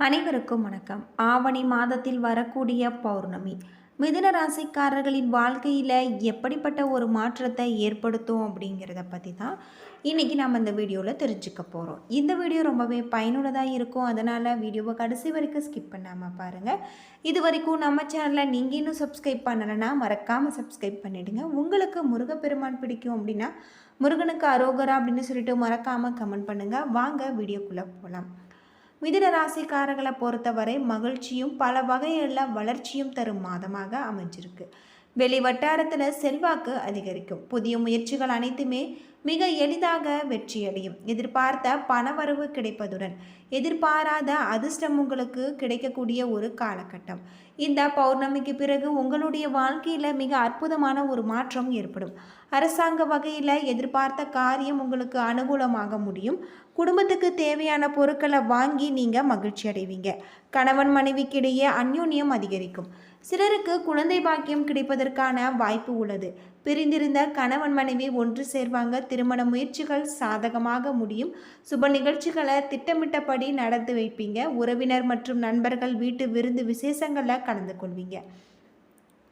அனைவருக்கும் வணக்கம். ஆவணி மாதத்தில் வரக்கூடிய பௌர்ணமி. மிதுன ராசிக்காரர்களின் வாழ்க்கையில் எப்படிப்பட்ட ஒரு மாற்றத்தை ஏற்படுத்தும் அப்படிங்கிறத பற்றி தான் இன்றைக்கி நம்ம இந்த வீடியோவில் தெரிஞ்சுக்க போகிறோம் இந்த வீடியோ ரொம்பவே பயனுள்ளதாக இருக்கும். அதனால் வீடியோவை கடைசி வரைக்கும் ஸ்கிப் பண்ணாமல் பாருங்கள் இது வரைக்கும் நம்ம சேனலை நீங்கள் இன்னும் சப்ஸ்கிரைப் பண்ணலைன்னா மறக்காமல் சப்ஸ்கிரைப் பண்ணிவிடுங்க உங்களுக்கு முருகப்பெருமான் பிடிக்கும் அப்படின்னா முருகனுக்கு அரோகரா அப்படின்னு சொல்லிட்டு மறக்காமல் கமெண்ட் பண்ணுங்கள் வாங்க வீடியோக்குள்ளே போகலாம் மிதுன ராசிக்காரர்களை பொறுத்தவரை மகிழ்ச்சியும் பல வகைகளில் வளர்ச்சியும் தரும் மாதமாக அமைஞ்சிருக்கு. வெளி வட்டாரத்தில் செல்வாக்கு அதிகரிக்கும். புதிய முயற்சிகள் அனைத்துமே மிக எளிதாக வெற்றியடையும். எதிர்பார்த்த பணவரவு கிடைப்பதுடன் எதிர்பாராத அதிர்ஷ்டம் உங்களுக்கு கிடைக்கக்கூடிய ஒரு காலகட்டம். இந்த பௌர்ணமிக்கு பிறகு உங்களுடைய வாழ்க்கையில் மிக அற்புதமான ஒரு மாற்றம் ஏற்படும். அரசாங்க வகையில் எதிர்பார்த்த காரியம் உங்களுக்கு அனுகூலமாக முடியும். குடும்பத்துக்கு தேவையான பொருட்களை வாங்கி நீங்கள் மகிழ்ச்சி அடைவீங்க. கணவன் மனைவிக்கிடையே அந்யோன்யம் அதிகரிக்கும். சிலருக்கு குழந்தை பாக்கியம் கிடைப்பதற்கான வாய்ப்பு உள்ளது. பிரிந்திருந்த கணவன் மனைவி ஒன்று சேர்வாங்க. திருமண முயற்சிகள் சாதகமாக முடியும். சுப நிகழ்ச்சிகளை திட்டமிட்டபடி நடந்து வைப்பீங்க. உறவினர் மற்றும் நண்பர்கள் வீட்டு விருந்து விசேஷங்களில் கலந்து கொள்வீங்க.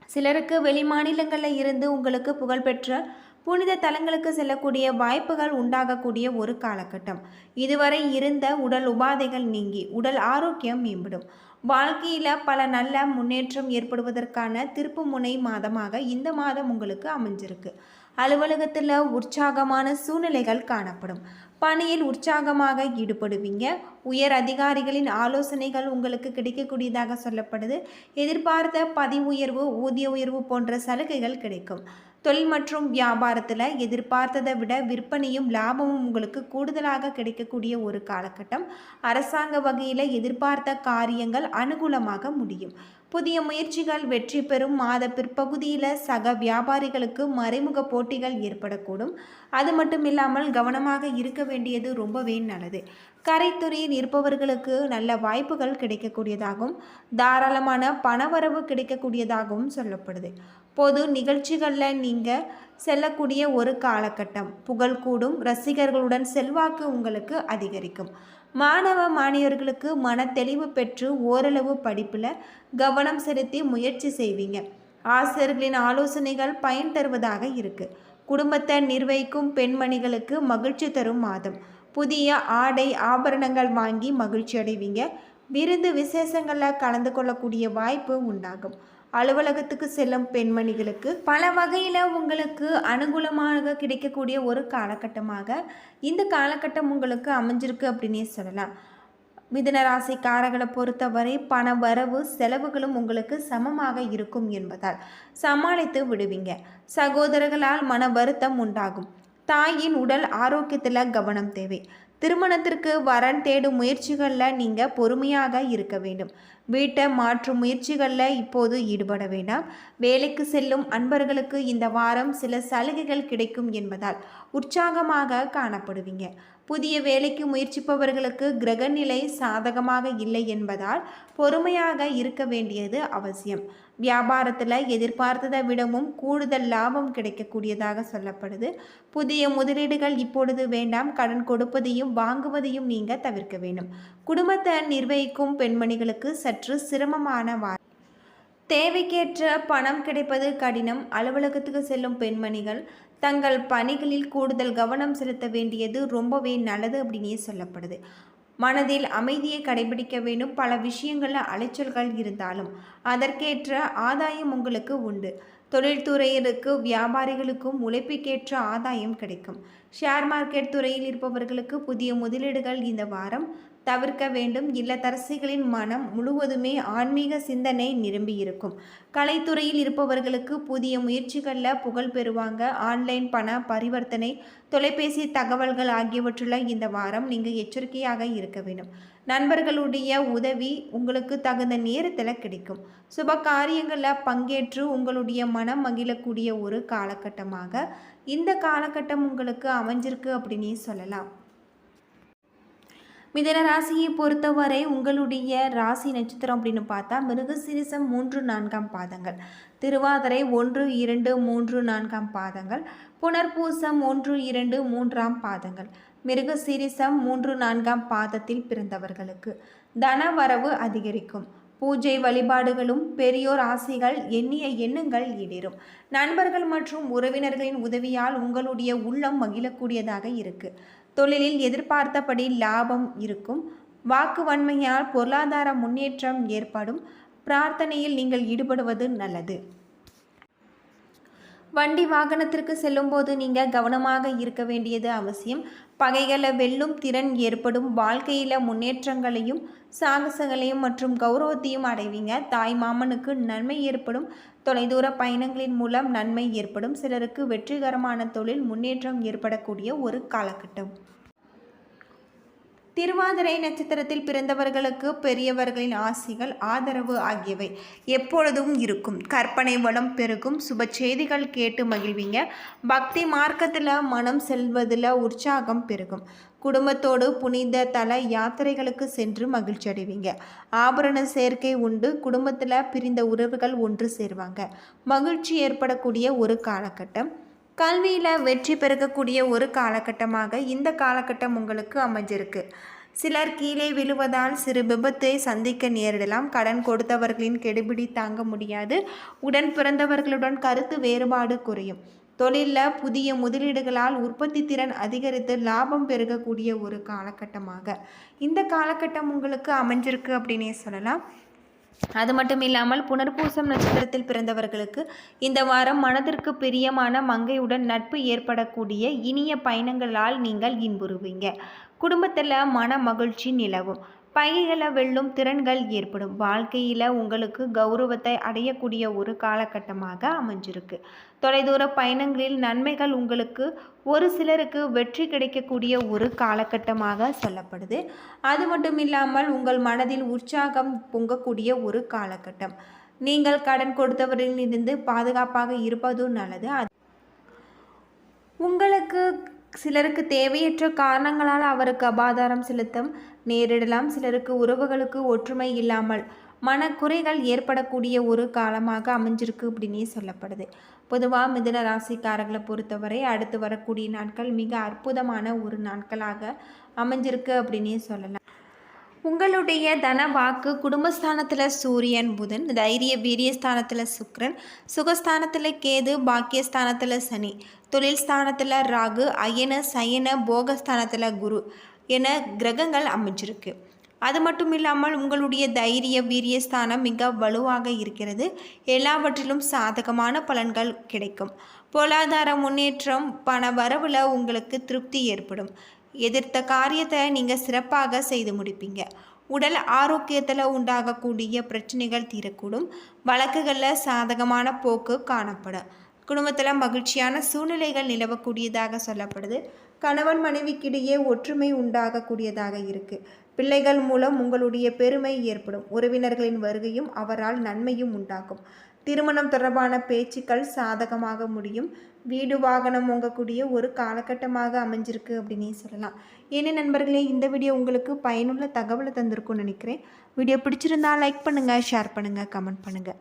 சிலருக்கு வெளி மாநிலங்களில் இருந்து உங்களுக்கு புகழ்பெற்ற புனித தலங்களுக்கு செல்லக்கூடிய வாய்ப்புகள் உண்டாகக்கூடிய ஒரு காலகட்டம். இதுவரை இருந்த உடல் உபாதைகள் நீங்கி உடல் ஆரோக்கியம் மேம்படும். வாழ்க்கையில் பல நல்ல முன்னேற்றம் ஏற்படுவதற்கான திருப்பு முனை மாதமாக இந்த மாதம் உங்களுக்கு அமைஞ்சிருக்கு. அலுவலகத்தில் உற்சாகமான சூழ்நிலைகள் காணப்படும். பணியில் உற்சாகமாக ஈடுபடுவீங்க. உயர் அதிகாரிகளின் ஆலோசனைகள் உங்களுக்கு கிடைக்கக்கூடியதாக சொல்லப்படுது. எதிர்பார்த்த பதவி உயர்வு ஊதிய உயர்வு போன்ற சலுகைகள் கிடைக்கும். தொழில் மற்றும் வியாபாரத்தில் எதிர்பார்த்ததை விட விற்பனையும் லாபமும் உங்களுக்கு கூடுதலாக கிடைக்கக்கூடிய ஒரு காலகட்டம். அரசாங்க வகையில் எதிர்பார்த்த காரியங்கள் அனுகூலமாக முடியும். புதிய முயற்சிகள் வெற்றி பெறும் மாத பிற்பகுதியில் சக வியாபாரிகளுக்கு மறைமுக போட்டிகள் ஏற்படக்கூடும். அது மட்டும் இல்லாமல் கவனமாக இருக்க வேண்டியது ரொம்பவே நல்லது. கரைத்துறையில் இருப்பவர்களுக்கு நல்ல வாய்ப்புகள் கிடைக்கக்கூடியதாகவும் தாராளமான பணவரவு கிடைக்கக்கூடியதாகவும் சொல்லப்படுது. பொது நிகழ்ச்சிகளில் நீங்கள் செல்லக்கூடிய ஒரு காலகட்டம் புகழ் கூடும் ரசிகர்களுடன் செல்வாக்கு உங்களுக்கு அதிகரிக்கும். மாணவ மாணியர்களுக்கு மன தெளிவு பெற்று ஓரளவு படிப்பில் கவனம் செலுத்தி முயற்சி செய்வீங்க. ஆசிரியர்களின் ஆலோசனைகள் பயன் தருவதாக இருக்குது குடும்பத்தை நிர்வகிக்கும் பெண்மணிகளுக்கு மகிழ்ச்சி தரும் மாதம். புதிய ஆடை ஆபரணங்கள் வாங்கி மகிழ்ச்சி அடைவீங்க. விருந்து விசேஷங்களில் கலந்து கொள்ளக்கூடிய வாய்ப்பு உண்டாகும். அலுவலகத்துக்கு செல்லும் பெண்மணிகளுக்கு பல வகையில் உங்களுக்கு அனுகூலமாக கிடைக்கக்கூடிய ஒரு காலகட்டமாக இந்த காலகட்டம் உங்களுக்கு அமைஞ்சிருக்கு அப்படின்னே சொல்லலாம். மிதுனராசிக்காரர்களை பொறுத்தவரை பண வரவு செலவுகளும் உங்களுக்கு சமமாக இருக்கும் என்பதால் சமாளித்து விடுவீங்க. சகோதரர்களால் மன வருத்தம் உண்டாகும். தாயின் உடல் ஆரோக்கியத்தில் கவனம் தேவை. திருமணத்திற்கு வரன் தேடும் முயற்சிகளில் நீங்கள் பொறுமையாக இருக்க வேண்டும். வீட்டை மாற்றும் முயற்சிகளில் இப்போது ஈடுபட வேண்டாம். வேலைக்கு செல்லும் அன்பர்களுக்கு இந்த வாரம் சில சலுகைகள் கிடைக்கும் என்பதால் உற்சாகமாக காணப்படுவீங்க. புதிய வேலைக்கு முயற்சிப்பவர்களுக்கு கிரகநிலை சாதகமாக இல்லை என்பதால் பொறுமையாக இருக்க வேண்டியது அவசியம். வியாபாரத்தில் எதிர்பார்த்ததை விடவும் கூடுதல் லாபம் கிடைக்கக்கூடியதாக சொல்லப்படுது. புதிய முதலீடுகள் இப்பொழுது வேண்டாம். கடன் கொடுப்பதையும் வாங்குவதையும் நீங்கள் தவிர்க்க வேண்டும். குடும்பத்தை நிர்வகிக்கும் பெண்மணிகளுக்கு சற்று சிரமமான வா தேவைக்கேற்ற பணம் கிடைப்பது கடினம். அலுவலகத்துக்கு செல்லும் பெண்மணிகள் தங்கள் பணிகளில் கூடுதல் கவனம் செலுத்த வேண்டியது ரொம்பவே நல்லது அப்படின்னே சொல்லப்படுது. மனதில் அமைதியை கடைபிடிக்க வேண்டும். பல விஷயங்களில் அலைச்சல்கள் இருந்தாலும் அதற்கேற்ற ஆதாயம் உங்களுக்கு உண்டு. தொழில்துறையினருக்கு வியாபாரிகளுக்கும் உழைப்புக்கேற்ற ஆதாயம் கிடைக்கும். ஷேர் மார்க்கெட் துறையில் இருப்பவர்களுக்கு புதிய முதலீடுகள் இந்த வாரம் தவிர்க்க வேண்டும். இல்லத்தரசிகளின் மனம் முழுவதுமே ஆன்மீக சிந்தனை நிரம்பி இருக்கும் கலைத்துறையில் இருப்பவர்களுக்கு புதிய முயற்சிகளில் புகழ் பெறுவாங்க. ஆன்லைன் பண பரிவர்த்தனை தொலைபேசி தகவல்கள் ஆகியவற்றில் இந்த வாரம் நீங்கள் எச்சரிக்கையாக இருக்க வேண்டும். நண்பர்களுடைய உதவி உங்களுக்கு தகுந்த நேரத்தில் கிடைக்கும். சுப காரியங்களில் பங்கேற்று உங்களுடைய மனம் மகிழக்கூடிய ஒரு காலகட்டமாக இந்த காலகட்டம் உங்களுக்கு அமைஞ்சிருக்கு அப்படின்னே சொல்லலாம். மிதன ராசியை பொறுத்தவரை உங்களுடைய ராசி நட்சத்திரம் அப்படின்னு பார்த்தா மிருகசிரிசம் மூன்று நான்காம் பாதங்கள். திருவாதிரை ஒன்று இரண்டு மூன்று நான்காம் பாதங்கள். புனர்பூசம் ஒன்று இரண்டு மூன்றாம் பாதங்கள். மிருகசிரிசம் மூன்று நான்காம் பாதத்தில் பிறந்தவர்களுக்கு தனவரவு அதிகரிக்கும். பூஜை வழிபாடுகளும் பெரியோர் ஆசைகள் எண்ணிய எண்ணங்கள் ஈடேறும் நண்பர்கள் மற்றும் உறவினர்களின் உதவியால் உங்களுடைய உள்ளம் மகிழக்கூடியதாக இருக்குது தொழிலில் எதிர்பார்த்தபடி லாபம் இருக்கும். வாக்கு வன்மையால் பொருளாதார முன்னேற்றம் ஏற்படும். பிரார்த்தனையில் நீங்கள் ஈடுபடுவது நல்லது. வண்டி வாகனத்திற்கு செல்லும்போது நீங்கள் கவனமாக இருக்க வேண்டியது அவசியம். பகைகளை வெல்லும் திறன் ஏற்படும். வாழ்க்கையில் முன்னேற்றங்களையும் சாகசங்களையும் மற்றும் கௌரவத்தையும் அடைவீங்க. தாய் மாமனுக்கு நன்மை ஏற்படும். தொலைதூர பயணங்களின் மூலம் நன்மை ஏற்படும். சிலருக்கு வெற்றிகரமான தொழில் முன்னேற்றம் ஏற்படக்கூடிய ஒரு காலகட்டம். திருவாதிரை நட்சத்திரத்தில் பிறந்தவர்களுக்கு பெரியவர்களின் ஆசிகள் ஆதரவு ஆகியவை எப்பொழுதும் இருக்கும். கற்பனை வளம் பெருகும். சுப செய்திகள் கேட்டு மகிழ்வீங்க. பக்தி மார்க்கத்தில் மனம் செல்வதில் உற்சாகம் பெருகும். குடும்பத்தோடு புனித தல யாத்திரைகளுக்கு சென்று மகிழ்ச்சி அடைவீங்க. ஆபரண சேர்க்கை உண்டு. குடும்பத்தில் பிரிந்த உறவுகள் ஒன்று சேருவாங்க. மகிழ்ச்சி ஏற்படக்கூடிய ஒரு காலகட்டம். கல்வியில் வெற்றி பெருகக்கூடிய ஒரு காலகட்டமாக இந்த காலகட்டம் உங்களுக்கு அமைஞ்சிருக்கு. சிலர் கீழே விழுவதால் சிறு விபத்தை சந்திக்க நேரிடலாம். கடன் கொடுத்தவர்களின் கெடுபிடி தாங்க முடியாது. உடன் பிறந்தவர்களுடன் கருத்து வேறுபாடு குறையும். தொழிலில் புதிய முதலீடுகளால் உற்பத்தி திறன் அதிகரித்து லாபம் பெருகக்கூடிய ஒரு காலகட்டமாக. இந்த காலகட்டம் உங்களுக்கு அமைஞ்சிருக்கு அப்படின்னே சொல்லலாம். அது மட்டும் இல்லாமல் புனர்பூசம் நட்சத்திரத்தில் பிறந்தவர்களுக்கு இந்த வாரம் மனதிற்கு பிரியமான மங்கையுடன் நட்பு ஏற்படக்கூடிய இனிய பயணங்களால் நீங்கள் இன்புறுவீங்க. குடும்பத்தில் மன மகிழ்ச்சி நிலவும். பகைகளை வெல்லும் திறன்கள் ஏற்படும். வாழ்க்கையில் உங்களுக்கு கௌரவத்தை அடையக்கூடிய ஒரு காலகட்டமாக அமைஞ்சிருக்கு. தொலைதூர பயணங்களில் நன்மைகள் உங்களுக்கு ஒரு சிலருக்கு வெற்றி கிடைக்கக்கூடிய ஒரு காலகட்டமாக சொல்லப்படுது. அது மட்டும் இல்லாமல் உங்கள் மனதில் உற்சாகம் பொங்கக்கூடிய ஒரு காலகட்டம். நீங்கள் கடன் கொடுத்தவரிலிருந்து பாதுகாப்பாக இருப்பதும் நல்லது. அது உங்களுக்கு சிலருக்கு தேவையற்ற காரணங்களால் அவருக்கு அபாதாரம் செலுத்தும். நேரிடலாம். சிலருக்கு உறவுகளுக்கு ஒற்றுமை இல்லாமல் மனக்குறைகள் ஏற்படக்கூடிய ஒரு காலமாக அமைஞ்சிருக்கு அப்படின்னே சொல்லப்படுது. பொதுவாக மிதுன ராசிக்காரர்களை பொறுத்தவரை அடுத்து வரக்கூடிய நாட்கள் மிக அற்புதமான ஒரு நாட்களாக அமைஞ்சிருக்கு அப்படின்னே சொல்லலாம். உங்களுடைய தன வாக்கு குடும்பஸ்தானத்தில் சூரியன் புதன் தைரிய வீரியஸ்தானத்தில் சுக்ரன் சுகஸ்தானத்தில் கேது பாக்கியஸ்தானத்தில் சனி. தொழில் ஸ்தானத்தில் ராகு அயன சயன போகஸ்தானத்தில் குரு என கிரகங்கள் அமைஞ்சிருக்கு. அது மட்டும் இல்லாமல் உங்களுடைய தைரிய வீரிய ஸ்தானம் மிக வலுவாக இருக்கிறது. எல்லாவற்றிலும் சாதகமான பலன்கள் கிடைக்கும். பொருளாதார முன்னேற்றம் பண வரவில் உங்களுக்கு திருப்தி ஏற்படும். எதிர்த்த காரியத்தை நீங்கள் சிறப்பாக செய்து முடிப்பீங்க. உடல் ஆரோக்கியத்தில் உண்டாகக்கூடிய பிரச்சனைகள் தீரக்கூடும். வழக்குகளில் சாதகமான போக்கு காணப்படும். குடும்பத்தில் மகிழ்ச்சியான சூழ்நிலைகள் நிலவக்கூடியதாக சொல்லப்படுது. கணவன் மனைவிக்கிடையே ஒற்றுமை உண்டாகக்கூடியதாக இருக்குது பிள்ளைகள் மூலம் உங்களுடைய பெருமை ஏற்படும். உறவினர்களின் வருகையும் அவரால் நன்மையும் உண்டாகும் திருமணம் தொடர்பான பேச்சுக்கள் சாதகமாக முடியும். வீடு வாகனம் வாங்கக்கூடிய ஒரு காலகட்டமாக அமைஞ்சிருக்கு அப்படின்னே சொல்லலாம். என்ன நண்பர்களே இந்த வீடியோ உங்களுக்கு பயனுள்ள தகவலை தந்திருக்கும்னு நினைக்கிறேன். வீடியோ பிடிச்சிருந்தா லைக் பண்ணுங்கள் ஷேர் பண்ணுங்கள் கமெண்ட் பண்ணுங்கள்